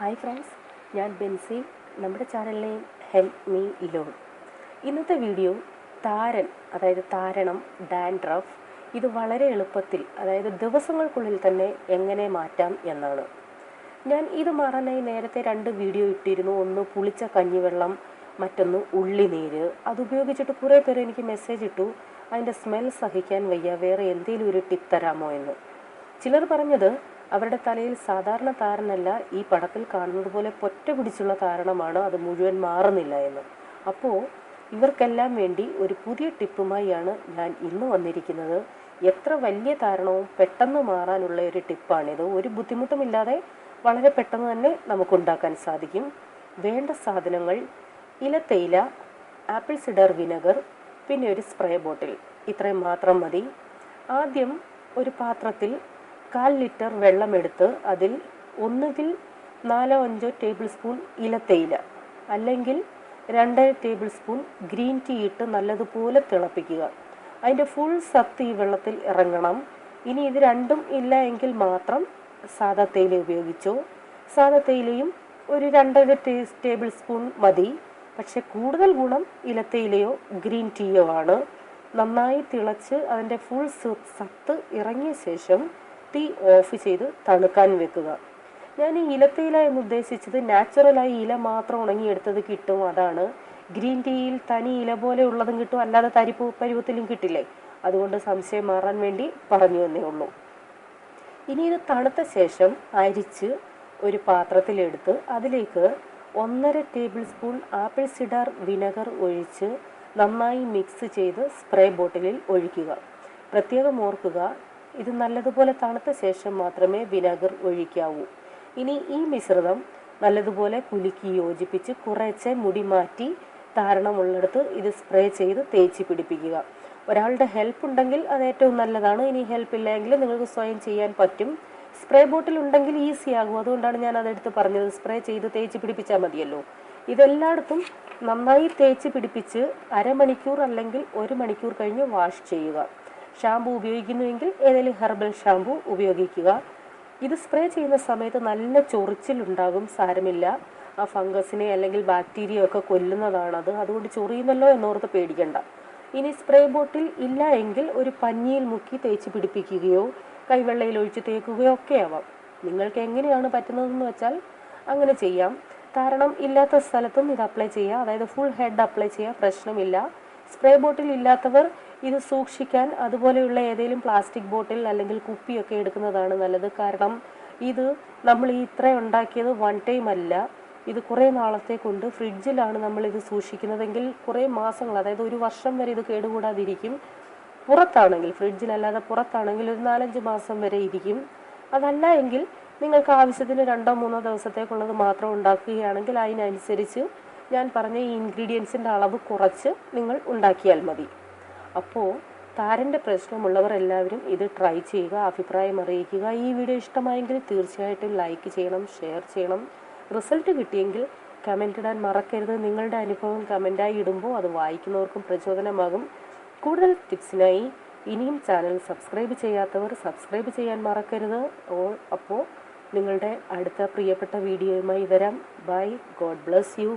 Hi friends ഞാൻ ബെൻസി. നമ്മുടെ ചാനലിലെ ഹെൽപ്പ് മീ ലോൺ ഇന്നത്തെ വീഡിയോ താരൻ അതായത് താരണം ഡാൻഡ്രഫ് ഇത് വളരെ എളുപ്പത്തിൽ അതായത് ദിവസങ്ങൾക്കുള്ളിൽ തന്നെ എങ്ങനെ മാറ്റാം എന്നാണ്. ഞാൻ ഇത് മാറാനായി നേരത്തെ രണ്ട് വീഡിയോ ഇട്ടിരുന്നു. ഒന്ന് പുളിച്ച കഞ്ഞിവെള്ളം മറ്റൊന്ന് ഉള്ളിനീര് അതുപയോഗിച്ചിട്ട് കുറേ പേര് എനിക്ക് മെസ്സേജ് ഇട്ടു. അതിന്റെ സ്മെൽ സഹിക്കാൻ വയ്യ. വേറെ എന്തെങ്കിലും ഒരു ടിപ്പ് തരാമോ എന്ന്. ചിലർ പറഞ്ഞത് അവരുടെ തലയിൽ സാധാരണ താരനല്ല ഈ പടത്തിൽ കാണുന്നത് പോലെ പൊറ്റ പിടിച്ചുള്ള താരണമാണ് അത് മുഴുവൻ മാറുന്നില്ല എന്ന്. അപ്പോൾ ഇവർക്കെല്ലാം വേണ്ടി ഒരു പുതിയ ടിപ്പുമായാണ് ഞാൻ ഇന്ന് വന്നിരിക്കുന്നത്. എത്ര വലിയ താരണവും പെട്ടെന്ന് മാറാനുള്ള ഒരു ടിപ്പാണിത്. ഒരു ബുദ്ധിമുട്ടുമില്ലാതെ വളരെ പെട്ടെന്ന് തന്നെ നമുക്ക് ഉണ്ടാക്കാൻ സാധിക്കും. വേണ്ട സാധനങ്ങൾ ഇലത്തൈല ആപ്പിൾ സിഡർ വിനഗർ പിന്നെ ഒരു സ്പ്രേ ബോട്ടിൽ. ഇത്രയും മാത്രം മതി. ആദ്യം ഒരു പാത്രത്തിൽ കാൽ ലിറ്റർ വെള്ളമെടുത്ത് അതിൽ ഒന്നുകിൽ നാലോ അഞ്ചോ ടേബിൾ സ്പൂൺ ഇലത്തേയില അല്ലെങ്കിൽ രണ്ട് ടേബിൾ സ്പൂൺ ഗ്രീൻ ടീ ഇട്ട് നല്ലതുപോലെ തിളപ്പിക്കുക. അതിന്റെ ഫുൾ സത്ത് ഈ വെള്ളത്തിൽ ഇറങ്ങണം. ഇനി ഇത് രണ്ടും ഇല്ല എങ്കിൽ മാത്രം സാദാ തേയില ഉപയോഗിച്ചോ. സാദാ തേയിലയും ഒരു രണ്ടര ടേബിൾ സ്പൂൺ മതി. പക്ഷെ കൂടുതൽ ഗുണം ഇലത്തേയിലയോ ഗ്രീൻ ടീയോ ആണ്. നന്നായി തിളച്ച് അതിന്റെ ഫുൾ സത്ത് ഇറങ്ങിയ ശേഷം തീ ഓഫ് ചെയ്ത് തണുക്കാൻ വെക്കുക. ഞാൻ ഈ ഇലത്തയില എന്ന് ഉദ്ദേശിച്ചത് നാച്ചുറലായി ഇല മാത്രം ഉണങ്ങിയെടുത്തത് കിട്ടും അതാണ്. ഗ്രീൻ ടീയിൽ തനി ഇല പോലെ ഉള്ളതും കിട്ടും അല്ലാതെ തരിപ്പ് പരുവത്തിലും കിട്ടില്ലേ? അതുകൊണ്ട് സംശയം മാറാൻ വേണ്ടി പറഞ്ഞു എന്നേ ഉള്ളൂ. ഇനി ഇത് തണുത്ത ശേഷം അരിച്ച് ഒരു പാത്രത്തിലെടുത്ത് അതിലേക്ക് ഒന്നര tablespoon apple cider vinegar ഒഴിച്ച് നന്നായി മിക്സ് ചെയ്ത് സ്പ്രേ ബോട്ടിലിൽ ഒഴിക്കുക. പ്രത്യേകം ഓർക്കുക ഇത് നല്ലതുപോലെ തണുത്ത ശേഷം മാത്രമേ വിനാഗർ ഒഴിക്കാവൂ. ഇനി ഈ മിശ്രിതം നല്ലതുപോലെ കുലുക്കി യോജിപ്പിച്ച് കുറേശ്ശെ മുടി മാറ്റി താരണമുള്ളിടത്ത് ഇത് സ്പ്രേ ചെയ്ത് തേച്ച് പിടിപ്പിക്കുക. ഒരാളുടെ ഹെൽപ്പ് ഉണ്ടെങ്കിൽ അത് ഏറ്റവും നല്ലതാണ്. ഇനി ഹെൽപ്പ് ഇല്ലെങ്കിൽ നിങ്ങൾക്ക് സ്വയം ചെയ്യാൻ പറ്റും. സ്പ്രേ ബോട്ടിൽ ഉണ്ടെങ്കിൽ ഈസി ആകും. അതുകൊണ്ടാണ് ഞാൻ അതെടുത്ത് പറഞ്ഞത്. സ്പ്രേ ചെയ്ത് തേച്ച് പിടിപ്പിച്ചാൽ മതിയല്ലോ. ഇതെല്ലായിടത്തും നന്നായി തേച്ച് പിടിപ്പിച്ച് അരമണിക്കൂർ അല്ലെങ്കിൽ ഒരു മണിക്കൂർ കഴിഞ്ഞ് വാഷ് ചെയ്യുക. ഷാമ്പു ഉപയോഗിക്കുന്നുവെങ്കിൽ ഏതെങ്കിലും ഹെർബൽ ഷാമ്പു ഉപയോഗിക്കുക. ഇത് സ്പ്രേ ചെയ്യുന്ന സമയത്ത് നല്ല ചൊറിച്ചിലുണ്ടാകും സാരമില്ല. ആ ഫംഗസിനെ അല്ലെങ്കിൽ ബാക്ടീരിയ ഒക്കെ കൊല്ലുന്നതാണത് അതുകൊണ്ട് ചൊറിയുന്നല്ലോ എന്നോർത്ത് പേടിക്കണ്ട. ഇനി സ്പ്രേ ബോട്ടിൽ ഇല്ല എങ്കിൽ ഒരു പഞ്ഞിയിൽ മുക്കി തേച്ച് പിടിപ്പിക്കുകയോ കൈവെള്ളയിൽ ഒഴിച്ച് തേക്കുകയോ ഒക്കെ ആവാം. നിങ്ങൾക്ക് എങ്ങനെയാണ് പറ്റുന്നതെന്ന് വെച്ചാൽ അങ്ങനെ ചെയ്യാം. കാരണം ഇല്ലാത്ത സ്ഥലത്തും ഇത് അപ്ലൈ ചെയ്യുക അതായത് ഫുൾ ഹെഡ് അപ്ലൈ ചെയ്യുക പ്രശ്നമില്ല. സ്പ്രേ ബോട്ടിൽ ഇല്ലാത്തവർ ഇത് സൂക്ഷിക്കാൻ അതുപോലെയുള്ള ഏതെങ്കിലും പ്ലാസ്റ്റിക് ബോട്ടിൽ അല്ലെങ്കിൽ കുപ്പിയൊക്കെ എടുക്കുന്നതാണ് നല്ലത്. കാരണം ഇത് നമ്മൾ ഈ ഇത്ര ഉണ്ടാക്കിയത് വൺ ടൈം അല്ല. ഇത് കുറേ നാളത്തെ കൊണ്ട് ഫ്രിഡ്ജിലാണ് നമ്മൾ ഇത് സൂക്ഷിക്കുന്നതെങ്കിൽ കുറേ മാസങ്ങൾ അതായത് ഒരു വർഷം വരെ ഇത് കേടുകൂടാതിരിക്കും. പുറത്താണെങ്കിൽ ഫ്രിഡ്ജിലല്ലാതെ പുറത്താണെങ്കിൽ ഒരു നാലഞ്ച് മാസം വരെ ഇരിക്കും. അതല്ല എങ്കിൽ നിങ്ങൾക്ക് ആവശ്യത്തിന് രണ്ടോ മൂന്നോ ദിവസത്തേക്കുള്ളത് മാത്രം ഉണ്ടാക്കുകയാണെങ്കിൽ അതിനനുസരിച്ച് ഞാൻ പറഞ്ഞ ഈ ഇൻഗ്രീഡിയൻസിന്റെ അളവ് കുറച്ച് നിങ്ങൾ ഉണ്ടാക്കിയാൽ മതി. അപ്പോൾ താരന്റെ പ്രശ്നമുള്ളവർ എല്ലാവരും ഇത് ട്രൈ ചെയ്യുക അഭിപ്രായം അറിയിക്കുക. ഈ വീഡിയോ ഇഷ്ടമായെങ്കിൽ തീർച്ചയായിട്ടും ലൈക്ക് ചെയ്യണം ഷെയർ ചെയ്യണം. റിസൾട്ട് കിട്ടിയെങ്കിൽ കമന്റ് ഇടാൻ മറക്കരുത്. നിങ്ങളുടെ അനുഭവം കമന്റായി ഇടുമ്പോൾ അത് വായിക്കുന്നവർക്കും പ്രചോദനമാകും. കൂടുതൽ ടിപ്സിനായി ഇനിയും ചാനൽ സബ്സ്ക്രൈബ് ചെയ്യാത്തവർ സബ്സ്ക്രൈബ് ചെയ്യാൻ മറക്കരുത്. ഓ അപ്പോൾ നിങ്ങളുടെ അടുത്ത പ്രിയപ്പെട്ട വീഡിയോയുമായി വരാം. By God bless you